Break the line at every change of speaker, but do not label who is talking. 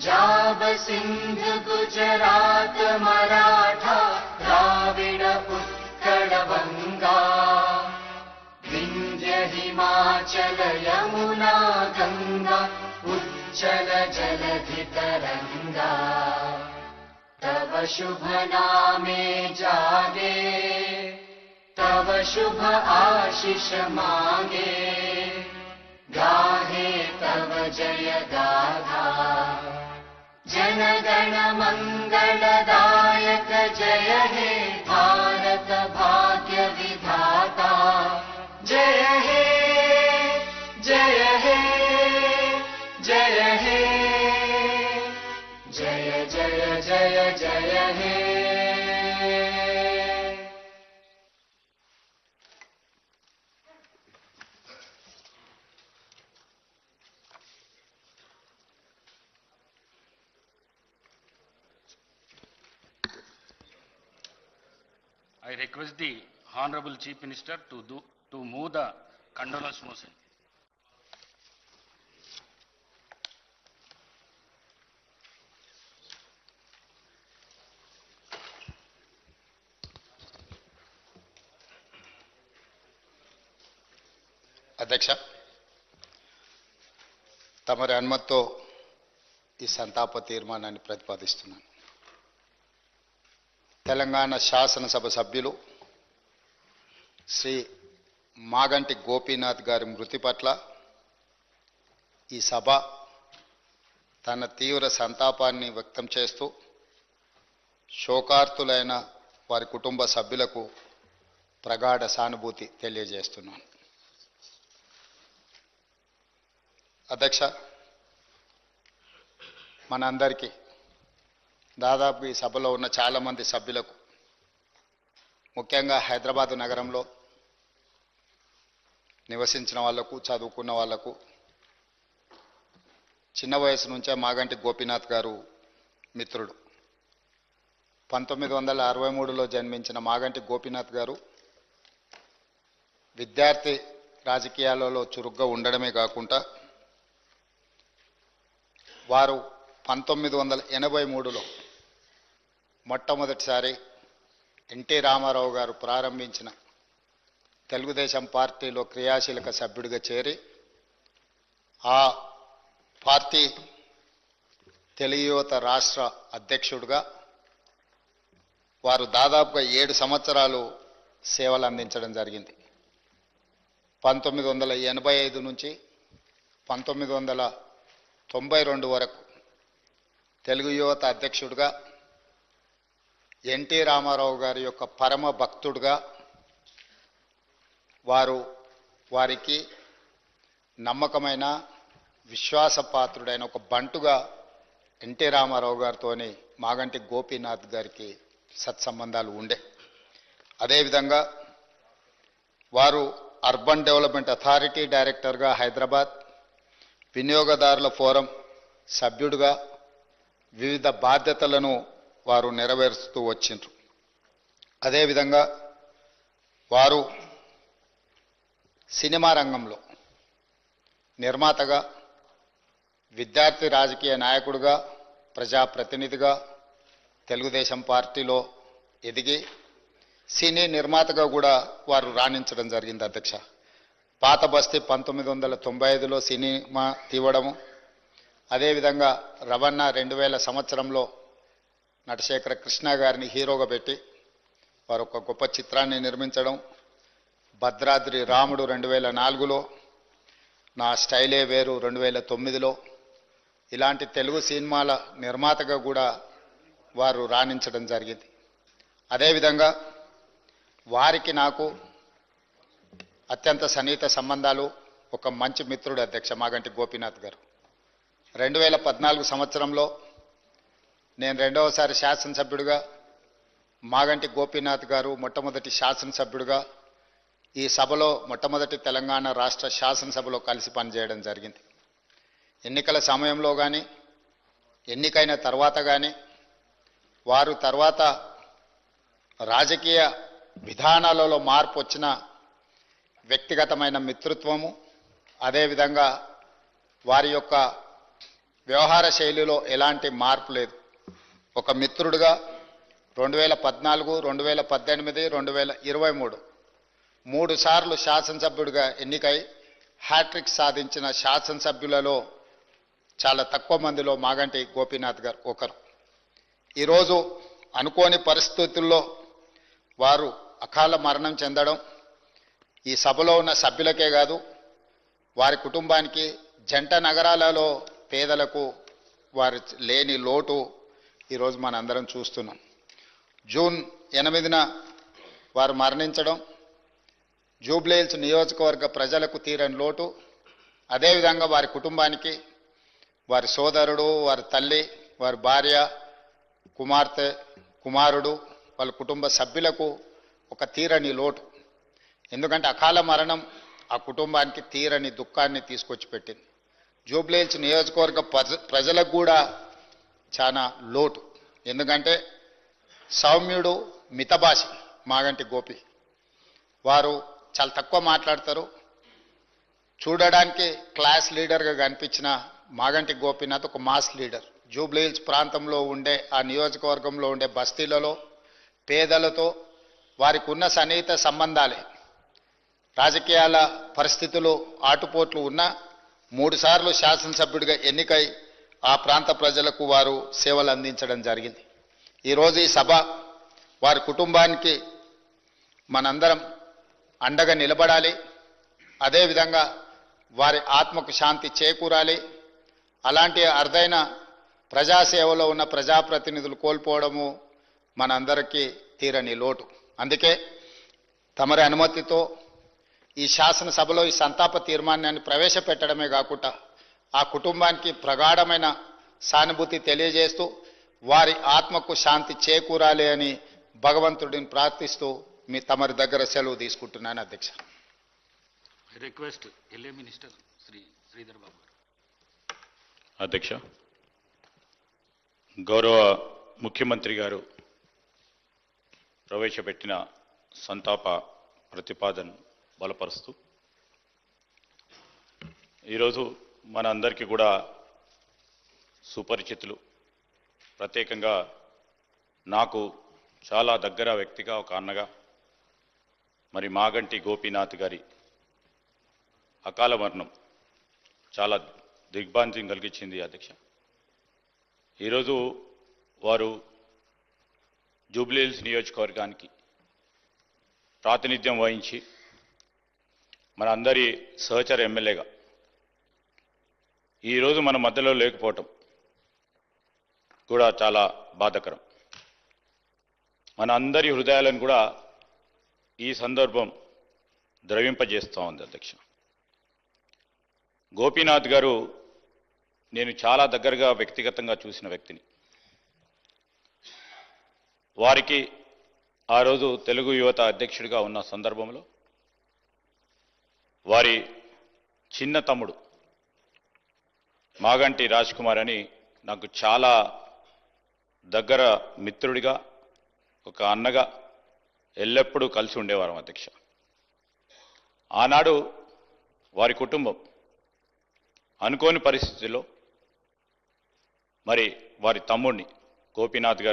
पञ्जाब सिन्ध गुजरात मराठा द्राविड उत्कल बङ्गा विन्ध्य हिमाचल यमुना गङ्गा उच्चल जलधि तरङ्गा तव शुभ नामे जागे तव शुभ आशिष मागे। गाहे तव गाथा जनगण जय हे भारत भाग्य विधाता। जय हे जय हे जय हे। जय जय जय जय हे
I request the honourable chief minister to do to move the condolence motion
అధ్యక్ష తమరి అనుమతితో ఈ సంతాప తీర్మానాన్ని ప్రతిపాదిస్తున్నాను. తెలంగాణ శాసనసభ సభ్యులు శ్రీ మాగంటి గోపీనాథ్ గారి మృతి పట్ల ఈ సభ తన తీవ్ర సంతాపాన్ని వ్యక్తం చేస్తూ శోకార్తులైన వారి కుటుంబ సభ్యులకు ప్రగాఢ సానుభూతి తెలియజేస్తున్నాను. అధ్యక్ష మనందరికీ దాదాపు ఈ సభలో ఉన్న చాలామంది సభ్యులకు ముఖ్యంగా హైదరాబాదు నగరంలో నివసించిన వాళ్ళకు చదువుకున్న వాళ్ళకు చిన్న వయసు నుంచే మాగంటి గోపీనాథ్ గారు మిత్రుడు. పంతొమ్మిది వందల అరవై మూడులో జన్మించిన మాగంటి గోపీనాథ్ గారు విద్యార్థి రాజకీయాలలో చురుగ్గా ఉండడమే కాకుండా వారు పంతొమ్మిది వందల ఎనభై మూడులో మొట్టమొదటిసారి ఎన్టీ రామారావు గారు ప్రారంభించిన తెలుగుదేశం పార్టీలో క్రియాశీలక సభ్యుడిగా చేరి ఆ పార్టీ తెలుగు యువత రాష్ట్ర అధ్యక్షుడిగా వారు దాదాపుగా ఏడు సంవత్సరాలు సేవలు అందించడం జరిగింది. పంతొమ్మిది వందల ఎనభై ఐదు నుంచి పంతొమ్మిది వందల తొంభై రెండు వరకు తెలుగు యువత అధ్యక్షుడిగా ఎన్టీ రామారావు గారి యొక్క పరమ భక్తుడుగా వారు వారికి నమ్మకమైన విశ్వాసపాత్రుడైన ఒక బంటుగా ఎన్టీ రామారావు గారితోని మాగంటి గోపీనాథ్ గారికి సత్సంబంధాలు ఉండే. అదేవిధంగా వారు అర్బన్ డెవలప్మెంట్ అథారిటీ డైరెక్టర్గా హైదరాబాద్ వినియోగదారుల ఫోరం సభ్యుడిగా వివిధ బాధ్యతలను వారు నెరవేరుస్తూ వచ్చిండ్రు. అదేవిధంగా వారు సినిమా రంగంలో నిర్మాతగా విద్యార్థి రాజకీయ నాయకుడిగా ప్రజాప్రతినిధిగా తెలుగుదేశం పార్టీలో ఎదిగి సినీ నిర్మాతగా కూడా వారు రాణించడం జరిగింది అధ్యక్ష. పాత బస్తీ పంతొమ్మిది వందల తొంభై ఐదులో సినిమా తీవడము అదేవిధంగా రవణ రెండు వేల సంవత్సరంలో నటశేఖర కృష్ణ గారిని హీరోగా పెట్టి వారు ఒక గొప్ప చిత్రాన్ని నిర్మించడం భద్రాద్రి రాముడు రెండు వేల నాలుగులో నా స్టైలే వేరు రెండు వేల తొమ్మిదిలో ఇలాంటి తెలుగు సినిమాల నిర్మాతగా కూడా వారు రాణించడం జరిగింది. అదేవిధంగా వారికి నాకు అత్యంత సన్నిహిత సంబంధాలు ఒక మంచి మిత్రుడు అధ్యక్ష మాగంటి గోపీనాథ్ గారు. రెండు వేల పద్నాలుగు సంవత్సరంలో నేను రెండవసారి శాసనసభ్యుడిగా మాగంటి గోపీనాథ్ గారు మొట్టమొదటి శాసనసభ్యుడిగా ఈ సభలో మొట్టమొదటి తెలంగాణ రాష్ట్ర శాసనసభలో కలిసి పనిచేయడం జరిగింది. ఎన్నికల సమయంలో కానీ ఎన్నికైన తర్వాత కానీ వారు తర్వాత రాజకీయ విధానాలలో మార్పు వచ్చిన వ్యక్తిగతమైన మిత్రత్వము అదేవిధంగా వారి యొక్క వ్యవహార శైలిలో ఎలాంటి మార్పు లేదు. ఒక మిత్రుడిగా రెండు వేల పద్నాలుగు రెండు వేల పద్దెనిమిది రెండు వేల ఇరవై మూడు. మూడు సార్లు శాసనసభ్యుడిగా ఎన్నికై హ్యాట్రిక్ సాధించిన శాసనసభ్యులలో చాలా తక్కువ మందిలో మాగంటి గోపీనాథ్ గారు ఒకరు. ఈరోజు అనుకోని పరిస్థితుల్లో వారు అకాల మరణం చెందడం ఈ సభలో ఉన్న సభ్యులకే కాదు వారి కుటుంబానికి జంట నగరాలలో పేదలకు వారి లేని లోటు ఈరోజు మనందరం చూస్తున్నాం. జూన్ ఎనిమిదిన వారు మరణించడం జూబ్లీహిల్స్ నియోజకవర్గ ప్రజలకు తీరని లోటు అదేవిధంగా వారి కుటుంబానికి వారి సోదరుడు వారి తల్లి వారి భార్య కుమార్తె కుమారుడు వాళ్ళ కుటుంబ సభ్యులకు ఒక తీరని లోటు. ఎందుకంటే అకాల మరణం ఆ కుటుంబానికి తీరని దుఃఖాన్ని తీసుకొచ్చి పెట్టింది జూబ్లీహిల్స్ నియోజకవర్గ ప్రజ- ప్రజలకు కూడా చాలా లోటు. ఎందుకంటే సౌమ్యుడు మితభాషి మాగంటి గోపి. వారు చాలా తక్కువ మాట్లాడతారు. చూడడానికి క్లాస్ లీడర్గా కనిపించిన మాగంటి గోపీనాథ్ ఒక మాస్ లీడర్. జూబ్లీహిల్స్ ప్రాంతంలో ఉండే ఆ నియోజకవర్గంలో ఉండే బస్తీలలో పేదలతో వారికి ఉన్న సన్నిహిత సంబంధాలే. రాజకీయాల పరిస్థితులు ఆటుపోట్లు ఉన్నా మూడుసార్లు శాసనసభ్యుడిగా ఎన్నికై ఆ ప్రాంత ప్రజలకు వారు సేవలు అందించడం జరిగింది. ఈరోజు ఈ సభ వారి కుటుంబానికి మనందరం అండగా నిలబడాలి. అదేవిధంగా వారి ఆత్మకు శాంతి చేకూరాలి. అలాంటి అరుదైన ప్రజాసేవలో ఉన్న ప్రజాప్రతినిధులు కోల్పోవడము మనందరికీ తీరని లోటు. అందుకే తమరి అనుమతితో ఈ శాసనసభలో ఈ సంతాప తీర్మానాన్ని ప్రవేశపెట్టడమే కాకుండా ఆ కుటుంబానికి ప్రగాఢమైన సానుభూతి తెలియజేస్తూ వారి ఆత్మకు శాంతి చేకూరాలి అని భగవంతుడిని ప్రార్థిస్తూ మీ తమరి దగ్గర సెలవు తీసుకుంటున్నాను అధ్యక్ష.
Request LA minister Shri Sridhar Babu
అధ్యక్ష గౌరవ ముఖ్యమంత్రి గారు ప్రవేశపెట్టిన సంతాప ప్రతిపాదన బలపరుస్తూ ఈరోజు మన అందరికీ కూడా సుపరిచితులు. ప్రత్యేకంగా నాకు చాలా దగ్గర వ్యక్తిగా ఒక అన్నగా మరి మాగంటి గోపీనాథ్ గారి అకాల మరణం చాలా దిగ్భ్రాంతిని కలిగించింది అధ్యక్ష. ఈరోజు వారు జూబ్లీహిల్స్ నియోజకవర్గానికి ప్రాతినిధ్యం వహించి మన అందరి సహచర ఎమ్మెల్యేగా ఈరోజు మన మధ్యలో లేకపోవటం కూడా చాలా బాధకరం. మన అందరి హృదయాలను కూడా ఈ సందర్భం ద్రవింపజేస్తూ ఉంది అధ్యక్ష. గోపీనాథ్ గారు నేను చాలా దగ్గరగా వ్యక్తిగతంగా చూసిన వ్యక్తిని. వారికి ఆ రోజు తెలుగు యువత అధ్యక్షుడిగా ఉన్న సందర్భంలో వారి చిన్న తమ్ముడు మాగంటి రాజ్ కుమార్ అని నాకు చాలా దగ్గర మిత్రుడిగా ఒక అన్నగా ఎల్లప్పుడూ కలిసి ఉండేవారం అధ్యక్ష. ఆనాడు వారి కుటుంబం అనుకోని పరిస్థితుల్లో మరి వారి తమ్ముడిని గోపీనాథ్ గారు